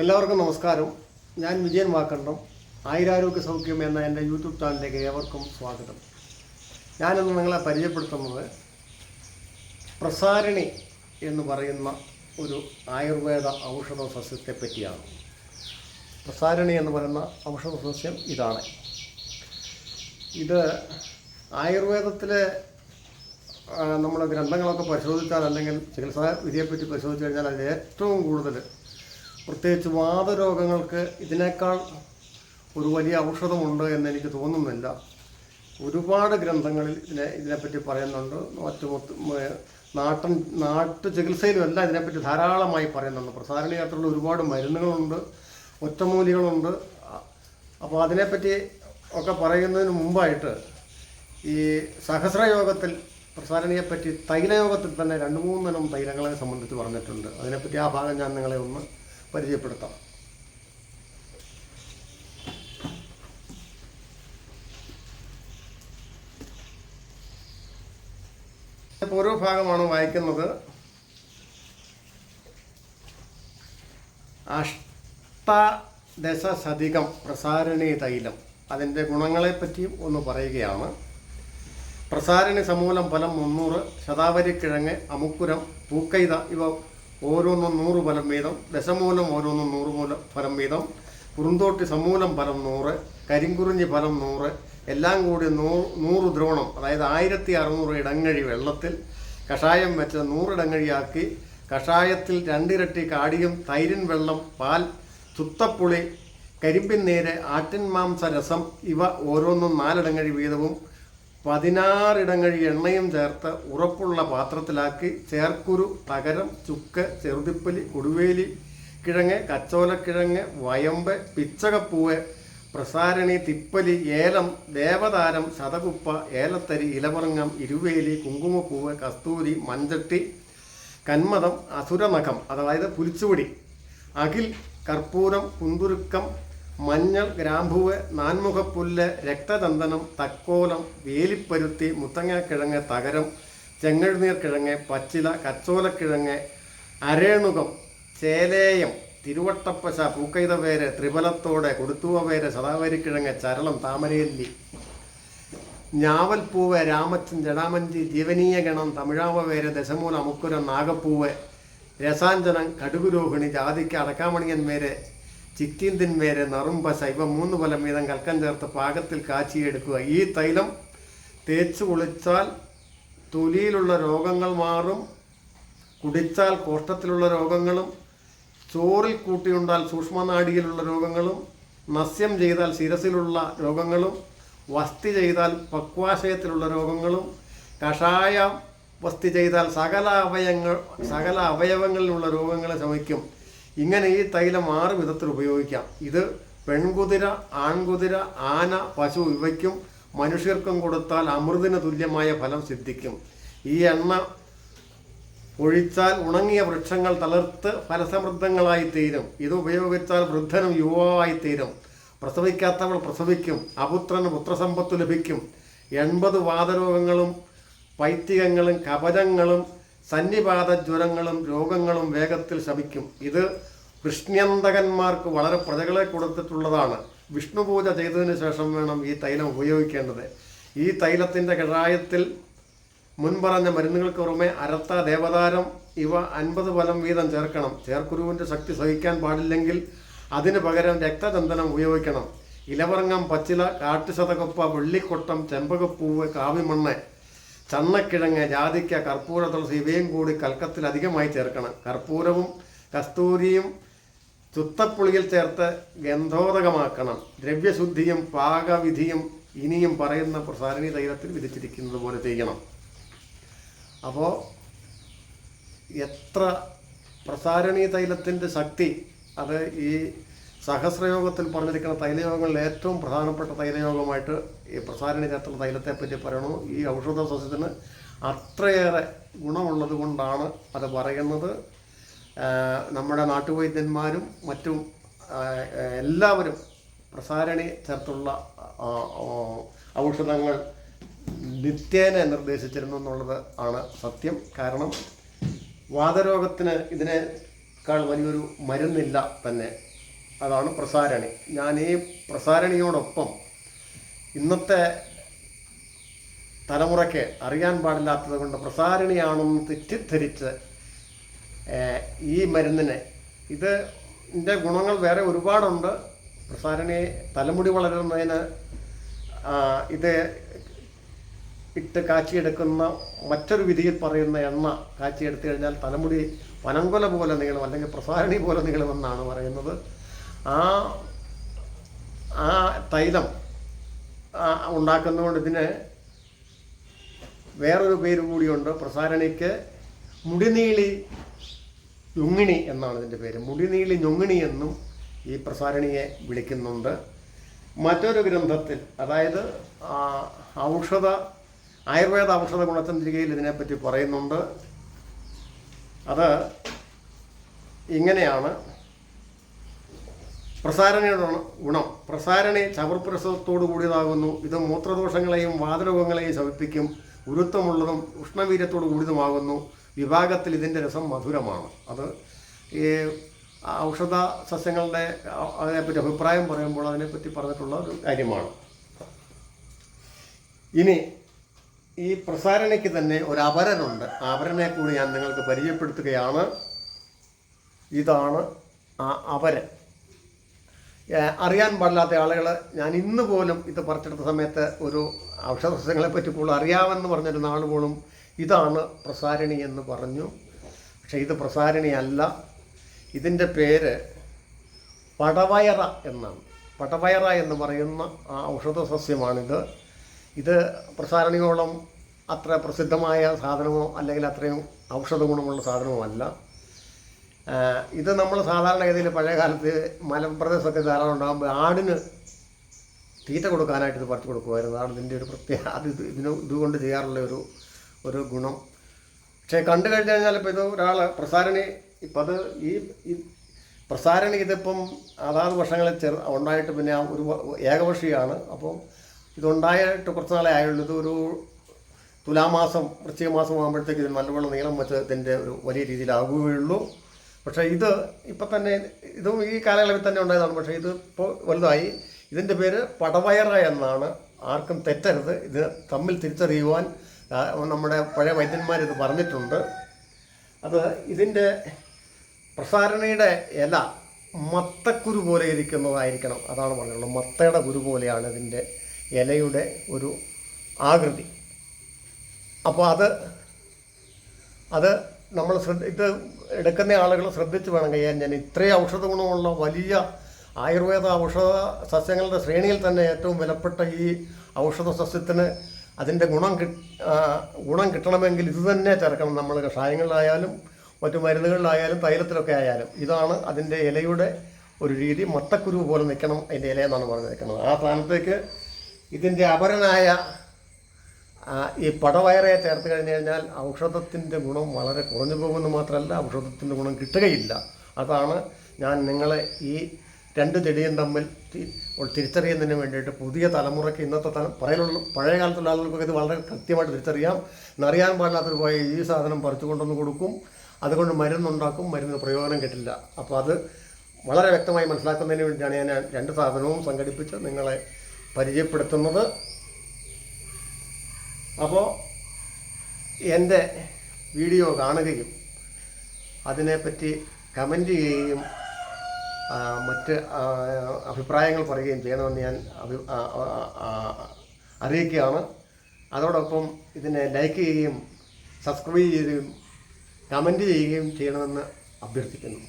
എല്ലാവർക്കും നമസ്കാരം. ഞാൻ വിജയൻ വാക്കണ്ടം ആയിരാരോഗ്യ സൗഖ്യം എന്ന എന്റെ യൂട്യൂബ് ചാനലിലേക്ക് ഏവർക്കും സ്വാഗതം. ഞാനിന്ന് നിങ്ങളെ പരിചയപ്പെടുത്തുന്നത് പ്രസാരിണി എന്ന് പറയുന്ന ഒരു ആയുർവേദ ഔഷധ സസ്യത്തെ പറ്റിയാണ്. പ്രസാരിണി എന്ന് പറയുന്ന ഔഷധ സസ്യം ഇതാണ്. ഇത് ആയുർവേദത്തിലെ നമ്മൾ ഗ്രന്ഥങ്ങളൊക്കെ പരിശോധിച്ചാൽ അല്ലെങ്കിൽ ചികിത്സാ വിധിയെപ്പറ്റി പരിശോധിച്ച് കഴിഞ്ഞാൽ അതിൽ ഏറ്റവും കൂടുതൽ പ്രത്യേകിച്ച് വാതരോഗങ്ങൾക്ക് ഇതിനേക്കാൾ ഒരു വലിയ ഔഷധമുണ്ട് എന്ന് എനിക്ക് തോന്നുന്നില്ല. ഒരുപാട് ഗ്രന്ഥങ്ങളിൽ ഇതിനെ ഇതിനെപ്പറ്റി പറയുന്നുണ്ട്. മറ്റു നാട്ടൻ നാട്ടു ചികിത്സയിലും എല്ലാം ഇതിനെപ്പറ്റി ധാരാളമായി പറയുന്നുണ്ട്. പ്രസാരണീയത്തിലുള്ള ഒരുപാട് മരുന്നുകളുണ്ട് ഒറ്റമൂലികളുണ്ട്. അപ്പോൾ അതിനെപ്പറ്റി ഒക്കെ പറയുന്നതിന് മുമ്പായിട്ട് ഈ സഹസ്രയോഗത്തിൽ പ്രസാരണിയെപ്പറ്റി തൈലയോഗത്തിൽ തന്നെ രണ്ട് മൂന്നെണ്ണം തൈലങ്ങളെ സംബന്ധിച്ച് പറഞ്ഞിട്ടുണ്ട്. അതിനെപ്പറ്റി ആ ഭാഗം ഞാൻ നിങ്ങളെ ഒന്ന് പരിചയപ്പെടുത്താം. ഓരോ ഭാഗമാണ് വായിക്കുന്നത്. അഷ്ടദശധികം പ്രസാരണി തൈലം. അതിന്റെ ഗുണങ്ങളെപ്പറ്റിയും ഒന്ന് പറയുകയാണ്. പ്രസാരണി സമൂലം ഫലം മുന്നൂറ് ശതാവരിക്കിഴങ്ങ് അമുക്കുരം പൂക്കൈത ഇവ ഓരോന്നും നൂറ് ഫലം വീതം ദശമൂലം ഓരോന്നും നൂറ് മൂലം ഫലം വീതം കുറുന്തോട്ടി സമൂലം ഫലം നൂറ് കരിങ്കുറിഞ്ഞി ഫലം നൂറ് എല്ലാം കൂടി നൂ നൂറ് ദ്രോണം അതായത് ആയിരത്തി അറുന്നൂറ് ഇടങ്ങഴി വെള്ളത്തിൽ കഷായം വെച്ച് നൂറിടങ്ങഴിയാക്കി കഷായത്തിൽ രണ്ടിരട്ടി കാടിയും തൈരിൻ വെള്ളം പാൽ ചുത്തപ്പുളി കരിമ്പിൻ നീര് ആട്ടിൻ മാംസ രസം ഇവ ഓരോന്നും നാലിടങ്ങഴി വീതവും പതിനാറിടങ്ങഴി എണ്ണയും ചേർത്ത് ഉറപ്പുള്ള പാത്രത്തിലാക്കി ചേർക്കുരു തകരം ചുക്ക് ചെറുതിപ്പലി കൊടുവേലി കിഴങ്ങ് കച്ചോലക്കിഴങ്ങ് വയമ്പ് പിച്ചകപ്പൂവ് പ്രസാരണി തിപ്പലി ഏലം ദേവതാരം ശതകുപ്പ ഏലത്തരി ഇലവറങ്ങം ഇരുവേലി കുങ്കുമപ്പൂവ് കസ്തൂരി മഞ്ചട്ടി കന്മതം അസുരനഖം അതായത് പുലിച്ചുപൊടി അകിൽ കർപ്പൂരം കുന്തുരുക്കം മഞ്ഞൾ ഗ്രാമ്പൂവ് നാൻമുഖപ്പുല്ല് രക്തചന്ദനം തക്കോലം വേലിപ്പരുത്തി മുത്തങ്ങാക്കിഴങ്ങ് തകരം ചെങ്ങഴുനീർ കിഴങ്ങ് പച്ചില കച്ചോലക്കിഴങ്ങ് അരേണുകം ചേലേയം തിരുവട്ടപ്പശ പൂക്കൈതവേര് ത്രിബലത്തോടെ കൊടുത്തുവവേര് സദാവരിക്കിഴങ്ങ് ചരളം താമരയല്ലി ഞാവൽപ്പൂവ് രാമച്ചൻ ജടാമഞ്ചി ജീവനീയ ഗണം തമിഴാവവേര് ദശമൂല അമുക്കുരം നാഗപ്പൂവ് രസാഞ്ജനം കടുകുരോഹിണി ജാതിക്ക് അടക്കാമണിയൻ ചിറ്റീന്തിൻ മേര് നറുമ്പശ ഇവ മൂന്ന് കൊലം വീതം കൽക്കം ചേർത്ത് പാകത്തിൽ കാച്ചിയെടുക്കുക. ഈ തൈലം തേച്ച് കുളിച്ചാൽ തൊലിയിലുള്ള രോഗങ്ങൾ മാറും കുടിച്ചാൽ കോഷ്ടത്തിലുള്ള രോഗങ്ങളും ചോറിൽ കൂട്ടിയുണ്ടാൽ സൂക്ഷ്മനാടിയിലുള്ള രോഗങ്ങളും നസ്യം ചെയ്താൽ ശിരസിലുള്ള രോഗങ്ങളും വസ്തി ചെയ്താൽ പക്വാശയത്തിലുള്ള രോഗങ്ങളും കഷായ വസ്തി ചെയ്താൽ സകല അവയങ്ങൾ സകല അവയവങ്ങളിലുള്ള രോഗങ്ങളെ ശമിക്കും. ഇങ്ങനെ ഈ തൈലം ആറ് വിധത്തിൽ ഉപയോഗിക്കാം. ഇത് പെൺകുതിര ആൺകുതിര ആന പശു ഇവയ്ക്കും മനുഷ്യർക്കും കൊടുത്താൽ അമൃതിന് തുല്യമായ ഫലം സിദ്ധിക്കും. ഈ എണ്ണ ഒഴിച്ചാൽ ഉണങ്ങിയ വൃക്ഷങ്ങൾ തളർത്ത് ഫലസമൃദ്ധങ്ങളായി തീരും. ഇത് ഉപയോഗിച്ചാൽ വൃദ്ധനും യുവാവായി തീരും. പ്രസവിക്കാത്തവൾ പ്രസവിക്കും. അപുത്രന് പുത്രസമ്പത്ത് ലഭിക്കും. എൺപത് വാതരോഗങ്ങളും പൈത്തികങ്ങളും കപചങ്ങളും സന്നിപാത ജ്വരങ്ങളും രോഗങ്ങളും വേഗത്തിൽ ശമിക്കും. ഇത് കൃഷ്ണ്യന്തകന്മാർക്ക് വളരെ പ്രജകളെ കൊടുത്തിട്ടുള്ളതാണ്. വിഷ്ണു പൂജ ചെയ്തതിന് ശേഷം വേണം ഈ തൈലം ഉപയോഗിക്കേണ്ടത്. ഈ തൈലത്തിന്റെ കഷായത്തിൽ മുൻപറഞ്ഞ മരുന്നുകൾക്ക് പുറമെ അരത്ത ദേവതാരം ഇവ അൻപത് ഫലം വീതം ചേർക്കണം. ചേർക്കുരുവിന്റെ ശക്തി സഹിക്കാൻ പാടില്ലെങ്കിൽ അതിന് പകരം രക്തചന്ദനം ഉപയോഗിക്കണം. ഇലവർങ്ങം പച്ചില കാട്ടുശതകപ്പ വെള്ളിക്കൊട്ടം ചെമ്പകപ്പൂവ് കാവിമണ്ണ് ചന്നക്കിഴങ്ങ് ജാതിക്ക കർപ്പൂര തുളസി ഇവയും കൂടി കൽക്കത്തിൽ അധികമായി ചേർക്കണം. കർപ്പൂരവും കസ്തൂരിയും ചുത്തപ്പുളിയിൽ ചേർത്ത് ഗന്ധോദകമാക്കണം. ദ്രവ്യശുദ്ധിയും പാകവിധിയും ഇനിയും പറയുന്ന പ്രസാരണി തൈലത്തിൽ വിധിച്ചിരിക്കുന്നത് പോലെ ചെയ്യണം. അപ്പോൾ എത്ര പ്രസാരണീ തൈലത്തിന്റെ ശക്തി അത് ഈ സഹസ്രയോഗത്തിൽ പറഞ്ഞിരിക്കുന്ന തൈലയോഗങ്ങളിൽ ഏറ്റവും പ്രധാനപ്പെട്ട തൈലയോഗമായിട്ട് ഈ പ്രസാരണി ചേർത്തുള്ള തൈലത്തെ പറ്റി പറയണു. ഈ ഔഷധ സസ്യത്തിന് അത്രയേറെ ഗുണമുള്ളത് കൊണ്ടാണ് അത് പറയുന്നത്. നമ്മുടെ നാട്ടുവൈദ്യന്മാരും മറ്റും എല്ലാവരും പ്രസാരണി ചേർത്തുള്ള ഔഷധങ്ങൾ നിത്യേന നിർദ്ദേശിച്ചിരുന്നു എന്നുള്ളത് ആണ് സത്യം. കാരണം വാതരോഗത്തിന് ഇതിനേക്കാൾ വലിയൊരു മരുന്നില്ല തന്നെ. അതാണ് പ്രസാരണി. ഞാൻ ഈ പ്രസാരണിയോടൊപ്പം ഇന്നത്തെ തലമുറയ്ക്ക് അറിയാൻ പാടില്ലാത്തത് കൊണ്ട് പ്രസാരണിയാണെന്ന് തെറ്റിദ്ധരിച്ച് ഈ മരുന്നിനെ. ഇത് ഇതിന്റെ ഗുണങ്ങൾ വേറെ ഒരുപാടുണ്ട്. പ്രസാരണി തലമുടി വളരുന്നതിന് ഇത് ഇട്ട് കാച്ചിയെടുക്കുന്ന മറ്റൊരു വിധിയിൽ പറയുന്ന എണ്ണ കാച്ചിയെടുത്തു കഴിഞ്ഞാൽ തലമുടി പനങ്കൊല പോലെ നീളും അല്ലെങ്കിൽ പ്രസാരണി പോലെ നീളുമെന്നാണ് പറയുന്നത്. ആ ആ തൈലം ഉണ്ടാക്കുന്നതുകൊണ്ട് ഇതിന് വേറൊരു പേര് കൂടിയുണ്ട്. പ്രസാരണിക്ക് മുടിനീളി ഞൊങ്ങിണി എന്നാണ് ഇതിന്റെ പേര്. മുടിനീളി ഞൊങ്ങിണി എന്നും ഈ പ്രസാരണിയെ വിളിക്കുന്നുണ്ട്. മറ്റൊരു ഗ്രന്ഥത്തിൽ അതായത് ഔഷധ ആയുർവേദ ഔഷധ ഗുണചന്ദ്രികയിൽ ഇതിനെപ്പറ്റി പറയുന്നുണ്ട്. അത് ഇങ്ങനെയാണ്. പ്രസാരണിയുടെ ഗുണം. പ്രസാരണി ചവർപ്രസവത്തോടു കൂടിയതാകുന്നു. ഇത് മൂത്രദോഷങ്ങളെയും വാതരോഗങ്ങളെയും ശമിപ്പിക്കും. ഉരുത്തമുള്ളതും ഉഷ്ണവീര്യത്തോടു കൂടിയതുമാകുന്നു. വിഭാഗത്തിൽ ഇതിന്റെ രസം മധുരമാണ്. അത് ഈ ഔഷധ സസ്യങ്ങളുടെ അതിനെപ്പറ്റി അഭിപ്രായം പറയുമ്പോൾ അതിനെപ്പറ്റി പറഞ്ഞിട്ടുള്ള ഒരു കാര്യമാണ്. ഇനി ഈ പ്രസാരണയ്ക്ക് തന്നെ ഒരു അപരനുണ്ട്. അപരനെ കൂടി ഞാൻ നിങ്ങൾക്ക് പരിചയപ്പെടുത്തുകയാണ്. ഇതാണ് ആ അപരൻ. അറിയാൻ പാടില്ലാത്ത ആളുകൾ ഞാൻ ഇന്ന് പോലും ഇത് പറിച്ചെടുത്ത സമയത്ത് ഒരു ഔഷധ സസ്യങ്ങളെപ്പറ്റി കൂടുതൽ അറിയാമെന്ന് പറഞ്ഞിരുന്ന ആൾ പോലും ഇതാണ് പ്രസാരണി എന്ന് പറഞ്ഞു. പക്ഷേ ഇത് പ്രസാരണി അല്ല ഇതിന്റെ പേര് പടവയറ എന്നാണ്. പടവയറ എന്ന് പറയുന്ന ആ ഔഷധ സസ്യമാണിത് ഇത് പ്രസാരണിയോളം അത്ര പ്രസിദ്ധമായ സാധനമോ അല്ലെങ്കിൽ അത്രയും ഔഷധ ഗുണമുള്ള സാധനമോ അല്ല. ഇത് നമ്മൾ പഴയ കാലത്ത് മലപ്രദേശത്തൊക്കെ ധാരാളം ഉണ്ടാകുമ്പോൾ ആടിന് തീറ്റ കൊടുക്കാനായിട്ട് ഇത് പറിച്ചു കൊടുക്കുമായിരുന്നു. അതാണ് ഇതിന്റെ ഒരു പ്രത്യേക അത് ഇത് ഇതിന് ഇതുകൊണ്ട് ചെയ്യാറുള്ള ഒരു ഒരു ഗുണം. പക്ഷേ കണ്ടു കഴിഞ്ഞു കഴിഞ്ഞാൽ ഇപ്പോൾ ഇത് ഒരാൾ പ്രസാരണി ഇപ്പം അത് ഈ പ്രസാരണി ഇതിപ്പം അതാത് വർഷങ്ങളിൽ ചെറു ഉണ്ടായിട്ട് പിന്നെ ഒരു ഏകപക്ഷിയാണ് അപ്പോൾ ഇതുണ്ടായിട്ട് കുറച്ച് നാളെ ആയുള്ളൂ. ഇതൊരു തുലാമാസം വൃശ്ചിക മാസം ആകുമ്പോഴത്തേക്ക് ഇത് നല്ലവണ്ണം നീളം വെച്ച് ഇതിന്റെ ഒരു വലിയ രീതിയിലാകുകയുള്ളൂ പക്ഷേ ഇത് ഇപ്പം തന്നെ ഇതും ഈ കാലയളവിൽ തന്നെ ഉണ്ടായതാണ്. പക്ഷേ ഇത് ഇപ്പോൾ വലുതായി. ഇതിന്റെ പേര് പടവയറ എന്നാണ്. ആർക്കും തെറ്റരുത്. ഇത് തമ്മിൽ തിരിച്ചറിയുവാൻ നമ്മുടെ പഴയ വൈദ്യന്മാർ ഇത് പറഞ്ഞിട്ടുണ്ട്. അത് ഇതിന്റെ പ്രസാരണയുടെ ഇല മത്തക്കുരു പോലെ ഇരിക്കുന്നതായിരിക്കണം. അതാണ് പറഞ്ഞുള്ളത് മത്തയുടെ കുരു പോലെയാണ് ഇതിന്റെ ഇലയുടെ ഒരു ആകൃതി. അപ്പോൾ അത് അത് നമ്മൾ ശ്രദ്ധ ഇത് എടുക്കുന്ന ആളുകൾ ശ്രദ്ധിച്ച് വേണം കഴിയാൻ. ഞാൻ ഇത്രയും ഔഷധ ഗുണമുള്ള വലിയ ആയുർവേദ ഔഷധ സസ്യങ്ങളുടെ ശ്രേണിയിൽ തന്നെ ഏറ്റവും വിലപ്പെട്ട ഈ ഔഷധ സസ്യത്തിന് അതിന്റെ ഗുണം കി ഗുണം കിട്ടണമെങ്കിൽ ഇത് തന്നെ ചേർക്കണം. നമ്മൾ കഷായങ്ങളിലായാലും മറ്റു മരുന്നുകളിലായാലും തൈലത്തിലൊക്കെ ആയാലും ഇതാണ് അതിന്റെ ഇലയുടെ ഒരു രീതി. മത്തക്കുരുവ് പോലെ നിൽക്കണം അതിന്റെ ഇല എന്നാണ് പറഞ്ഞിരിക്കുന്നത്. ആ സ്ഥാനത്തേക്ക് ഇതിന്റെ അപരനായ ഈ പടവയറെ ചേർത്ത് കഴിഞ്ഞു കഴിഞ്ഞാൽ ഔഷധത്തിന്റെ ഗുണം വളരെ കുറഞ്ഞു പോകുമെന്ന് മാത്രമല്ല ഔഷധത്തിന്റെ ഗുണം കിട്ടുകയില്ല. അതാണ് ഞാൻ നിങ്ങളെ ഈ രണ്ട് ചെടിയും തമ്മിൽ തിരിച്ചറിയുന്നതിന് വേണ്ടിയിട്ട് പുതിയ തലമുറയ്ക്ക് ഇന്നത്തെ തല പഴയുള്ള പഴയ കാലത്തുള്ള ആളുകൾക്കൊക്കെ ഇത് വളരെ കൃത്യമായിട്ട് തിരിച്ചറിയാം. എന്നറിയാൻ പാടില്ലാത്തൊരു പോയ ഈ സാധനം പറിച്ചു കൊണ്ടുവന്ന് കൊടുക്കും. അതുകൊണ്ട് മരുന്നുണ്ടാക്കും. മരുന്ന് പ്രയോജനം കിട്ടില്ല. അപ്പോൾ അത് വളരെ വ്യക്തമായി മനസ്സിലാക്കുന്നതിന് വേണ്ടിയാണ് ഞാൻ രണ്ട് സാധനവും സംഘടിപ്പിച്ച് നിങ്ങളെ പരിചയപ്പെടുത്തുന്നത്. അപ്പോൾ എന്റെ വീഡിയോ കാണുകയും അതിനെപ്പറ്റി കമന്റ് ചെയ്യുകയും മറ്റ് അഭിപ്രായങ്ങൾ പറയുകയും ചെയ്യണമെന്ന് ഞാൻ അറിയിക്കുകയാണ്. അതോടൊപ്പം ഇതിനെ ലൈക്ക് ചെയ്യുകയും സബ്സ്ക്രൈബ് ചെയ്യുകയും കമന്റ് ചെയ്യുകയും ചെയ്യണമെന്ന് അഭ്യർത്ഥിക്കുന്നു.